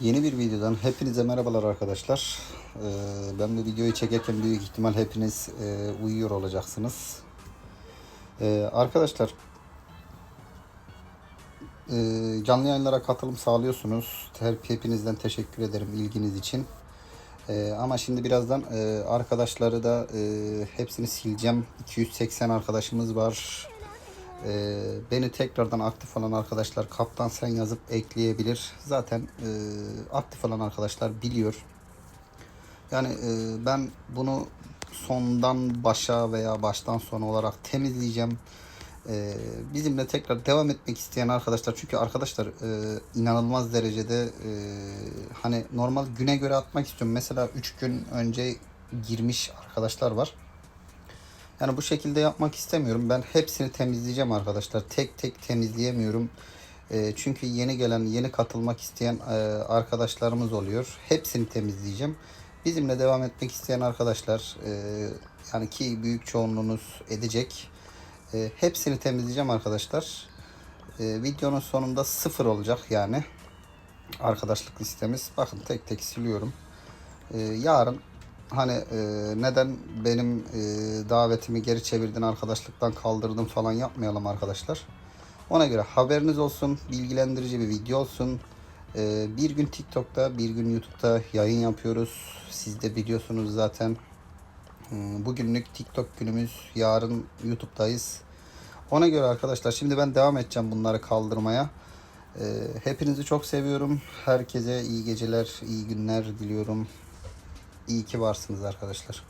Yeni bir videodan hepinize merhabalar arkadaşlar. Ee, ben bu videoyu çekerken büyük ihtimal hepiniz e, uyuyor olacaksınız. Ee, arkadaşlar e, canlı yayınlara katılım sağlıyorsunuz. Hepinizden teşekkür ederim ilginiz için. Ee, ama şimdi birazdan e, arkadaşları da hepsini sileceğim. 280 arkadaşımız var. Ee, beni tekrardan aktif olan arkadaşlar kaptan sen yazıp ekleyebilir. Zaten e, aktif olan arkadaşlar biliyor. Yani e, ben bunu sondan başa veya baştan sona olarak temizleyeceğim. E, bizimle tekrar devam etmek isteyen arkadaşlar çünkü arkadaşlar e, inanılmaz derecede e, hani normal güne göre atmak istiyorum. Mesela 3 gün önce girmiş arkadaşlar var. Yani bu şekilde yapmak istemiyorum. Ben hepsini temizleyeceğim arkadaşlar. Tek tek temizleyemiyorum. E, çünkü yeni gelen, yeni katılmak isteyen e, arkadaşlarımız oluyor. Hepsini temizleyeceğim. Bizimle devam etmek isteyen arkadaşlar e, yani ki büyük çoğunluğunuz edecek. E, hepsini temizleyeceğim arkadaşlar. Videonun sonunda sıfır olacak yani. Arkadaşlık listemiz. Bakın tek tek siliyorum. Yarın hani e, neden benim e, davetimi geri çevirdin arkadaşlıktan kaldırdın falan yapmayalım arkadaşlar. Ona göre haberiniz olsun, bilgilendirici bir video olsun. E, bir gün TikTok'ta, bir gün YouTube'da yayın yapıyoruz. Siz de biliyorsunuz zaten. Hmm, Bugünlük TikTok günümüz, yarın YouTube'dayız. Ona göre arkadaşlar şimdi ben devam edeceğim bunları kaldırmaya. E, hepinizi çok seviyorum. Herkese iyi geceler, iyi günler diliyorum. İyi ki varsınız arkadaşlar.